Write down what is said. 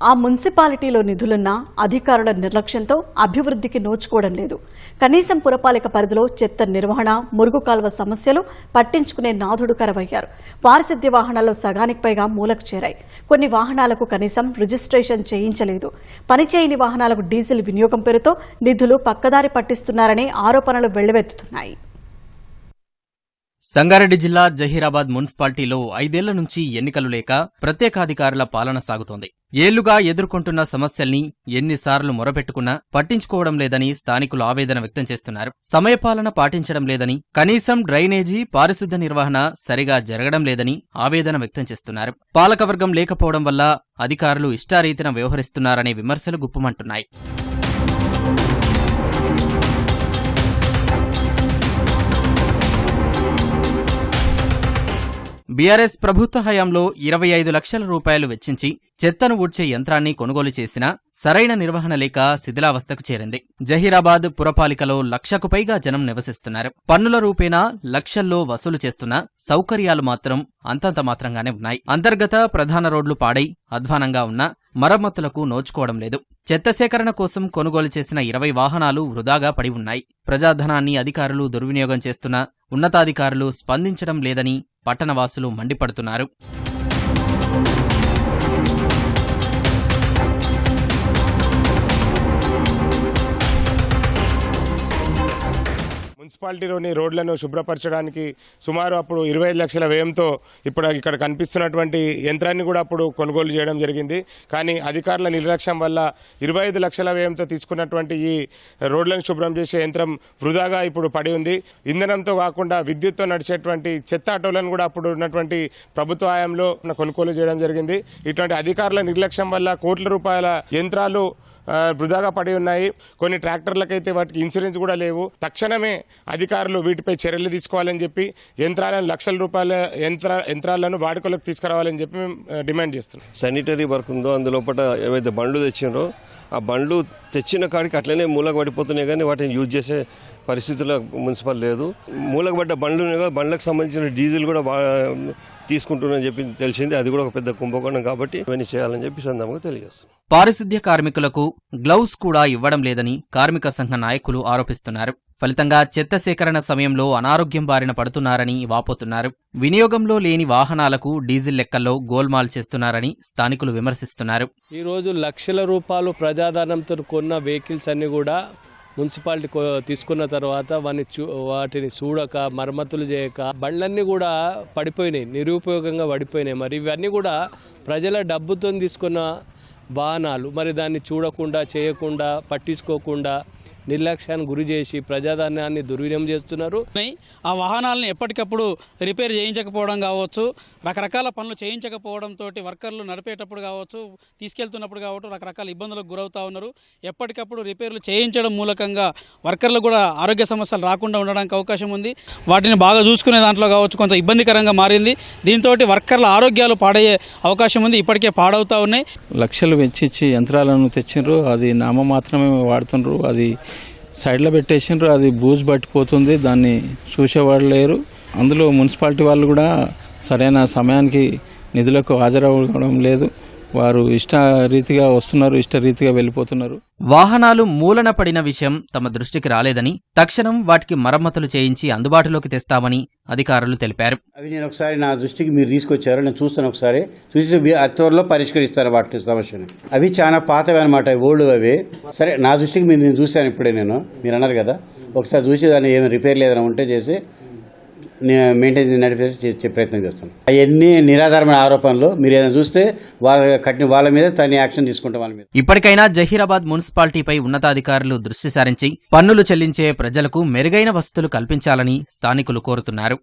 ఆ మున్సిపాలిటీలో నిధులున్నా అధికారుల నిర్లక్ష్యంతో అభివృద్ధికి నోచుకోవడం లేదు. కనీసం పురపాలిక పరిధిలో చెత్త నిర్వహణ మురుగు కాల్వ సమస్యలు పట్టించుకునే నాథుడు కరవయ్యారు పారిశుద్ధ్య వాహనాల్లో సగానికి పైగా మూలకు చేరాయి. కొన్ని వాహనాలకు కనీసం రిజిస్ట్రేషన్ చేయించలేదు. పనిచేయని వాహనాలకు డీజిల్ వినియోగం పేరుతో నిధులు పక్కదారి పట్టిస్తున్నారనే ఆరోపణలు వెళ్ళవెత్తుతున్నాయి సంగారెడ్డి జిల్లా జహీరాబాద్ మున్సిపాలిటీలో ఐదేళ్ళ నుంచి ఎన్నికలు లేక ప్రత్యేకాధికారుల పాలన సాగుతోంది. ఏళ్ళుగా ఎదుర్కొంటున్న సమస్యల్ని ఎన్నిసార్లు మొరపెట్టుకున్నా పట్టించుకోవడం లేదని స్థానికులు ఆవేదన వ్యక్తం చేస్తున్నారు. సమయపాలన పాటించడం లేదని కనీసం డ్రైనేజీ పారిశుద్ధ్య నిర్వహణ సరిగా జరగడం లేదని ఆవేదన వ్యక్తం చేస్తున్నారు. పాలకవర్గం లేకపోవడం వల్ల అధికారులు ఇష్టారీతిన వ్యవహరిస్తున్నారనే విమర్శలు గుప్పమంటున్నాయి. బీఆర్ఎస్ ప్రభుత్వ హయాంలో ఇరవై ఐదు లక్షల రూపాయలు వెచ్చించి చెత్తను ఊడ్చే యంత్రాన్ని కొనుగోలు చేసినా సరైన నిర్వహణ లేక శిథిలావస్థకు చేరింది. జహీరాబాద్ పురపాలికలో లక్షకు పైగా జనం నివసిస్తున్నారు. పన్నుల రూపేణా లక్షల్లో వసూలు చేస్తున్న సౌకర్యాలు మాత్రం అంతంత మాత్రంగానే ఉన్నాయి. అంతర్గత ప్రధాన రోడ్లు పాడై అధ్వానంగా ఉన్న మరమ్మతులకు నోచుకోవడం లేదు. చెత్త సేకరణ కోసం కొనుగోలు చేసిన ఇరవై వాహనాలు వృధాగా పడి ఉన్నాయి. ప్రజాధనాన్ని అధికారులు దుర్వినియోగం చేస్తున్నా ఉన్నతాధికారులు స్పందించడం లేదని పట్టణవాసులు మండిపడుతున్నారు. మున్సిపాలిటీలోని రోడ్లను శుభ్రపరచడానికి సుమారు అప్పుడు ఇరవై లక్షల వ్యయంతో ఇప్పుడు ఇక్కడ కనిపిస్తున్నటువంటి యంత్రాన్ని కూడా అప్పుడు కొనుగోలు చేయడం జరిగింది. కానీ అధికారుల నిర్లక్ష్యం వల్ల ఇరవై ఐదు లక్షల వ్యయంతో తీసుకున్నటువంటి ఈ రోడ్లను శుభ్రం చేసే యంత్రం వృధాగా ఇప్పుడు పడి ఉంది. ఇంధనంతో కాకుండా విద్యుత్తో నడిచేటువంటి చెత్త ఆటోలను కూడా అప్పుడు ఉన్నటువంటి ప్రభుత్వ హయాంలో కొనుగోలు చేయడం జరిగింది. ఇటువంటి అధికారుల నిర్లక్ష్యం వల్ల కోట్ల రూపాయల యంత్రాలు వృధాగా పడి ఉన్నాయి. కొన్ని ట్రాక్టర్లకైతే వాటికి ఇన్సూరెన్స్ కూడా లేవు. తక్షణమే అధికారులు వీటిపై చర్యలు తీసుకోవాలని చెప్పి యంత్రాలను లక్షల రూపాయల యంత్ర యంత్రాలను వాడుకలోకి తీసుకురావాలని చెప్పి మేము డిమాండ్ చేస్తున్నాం. శానిటరీ వర్క్ ఉందో అందులోపట ఏవైతే బండ్లు తెచ్చిండ్రో ఆ బండ్లు తెచ్చిన కాడికి అట్లనే మూలకు పడిపోతున్నాయి కానీ వాటిని యూజ్ చేసే పరిస్థితుల్లో మున్సిపల్ లేదు. మూలకు పడ్డ బండ్లు బండ్లకు సంబంధించిన డీజిల్ కూడా బాగా తీసుకుంటున్నారని చెప్పి తెలిసింది. అది కూడా ఒక పెద్ద కుంభకోణం కాబట్టి ఇవన్నీ చేయాలని చెప్పి సందర్భంగా తెలియజేస్తున్నాం. పారిశుద్ధ్య కార్మికులకు గ్లౌస్ కూడా ఇవ్వడం లేదని కార్మిక సంఘ నాయకులు ఆరోపిస్తున్నారు. ఫలితంగా చెత్త సేకరణ సమయంలో అనారోగ్యం బారిన పడుతున్నారని వాపోతున్నారు. వినియోగంలో లేని వాహనాలకు డీజిల్ లెక్కల్లో గోల్మాల్ చేస్తున్నారని స్థానికులు విమర్శిస్తున్నారు. ఈ రోజు లక్షల రూపాయలు ప్రజాధనంతో కొన్న వెహికల్స్ అన్ని కూడా మున్సిపాలిటీ తీసుకున్న తర్వాత వాని చూ వాటిని చూడక మరమ్మతులు చేయక బండ్లన్నీ కూడా పడిపోయినాయి నిరుపయోగంగా పడిపోయినాయి. మరి ఇవన్నీ కూడా ప్రజల డబ్బుతో తీసుకున్న వాహనాలు. మరి దాన్ని చూడకుండా చేయకుండా పట్టించుకోకుండా నిర్లక్ష్యాన్ని గురి చేసి ప్రజాధనాన్ని దుర్వినియోగం చేస్తున్నారు. ఆ వాహనాలను ఎప్పటికప్పుడు రిపేర్ చేయించకపోవడం కావచ్చు రకరకాల పనులు చేయించకపోవడంతో వర్కర్లు నడిపేటప్పుడు కావచ్చు తీసుకెళ్తున్నప్పుడు కావచ్చు రకరకాల ఇబ్బందులకు గురవుతా ఉన్నారు. ఎప్పటికప్పుడు రిపేర్లు చేయించడం మూలకంగా వర్కర్లు కూడా ఆరోగ్య సమస్యలు రాకుండా ఉండడానికి అవకాశం ఉంది. వాటిని బాగా చూసుకునే దాంట్లో కావచ్చు కొంత ఇబ్బందికరంగా మారింది. దీంతో వర్కర్ల ఆరోగ్యాలు పాడయ్యే అవకాశం ఉంది. ఇప్పటికే పాడవుతా ఉన్నాయి. లక్షలు వెచ్చిచ్చి యంత్రాలను తెచ్చిండ్రు. అది నామ మాత్రమే వాడుతుండ్రు. అది సైడ్లో పెట్టేసిండ్రు అది బూజు పట్టిపోతుంది దాన్ని చూసేవాళ్ళు లేరు. అందులో మున్సిపాలిటీ వాళ్ళు కూడా సరైన సమయానికి నిధులకు హాజరవ్వడం లేదు. వారు ఇష్ట రీతిగా వస్తున్నారు ఇష్ట రీతిగా వెళ్ళిపోతున్నారు. వాహనాలు మూలన పడిన విషయం తమ దృష్టికి రాలేదని తక్షణం వాటికి మరమ్మతులు చేయించి అందుబాటులోకి తెస్తామని అధికారులు తెలిపారు. అవి నేను ఒకసారి నా దృష్టికి మీరు తీసుకొచ్చారు నేను చూస్తాను ఒకసారి. చూసి త్వరలో పరిష్కరిస్తారు వాటి సమస్యని. అవి చాలా పాతవి అనమాట ఓల్డ్ అవి. సరే నా దృష్టికి మీరు నేను చూశాను ఇప్పుడే నేను మీరు అన్నారు కదా. ఒకసారి చూసి దాన్ని ఏమైనా రిపేర్ లేదని ఉంటే చేసి మెయింటైన్ నడిపే ప్రయత్నం చేస్తాం. అవన్నీ నిరాధారమైన ఆరోపణలు. మీరు ఏదైనా చూస్తే వాళ్ళ కట్టిన వాళ్ళ మీద తన యాక్షన్ తీసుకుంటాం వాళ్ళ మీద. ఇప్పటికైనా జహీరాబాద్ మున్సిపాలిటీపై ఉన్నతాధికారులు దృష్టి సారించి పన్నులు చెల్లించే ప్రజలకు మెరుగైన వసతులు కల్పించాలని స్థానికులు కోరుతున్నారు.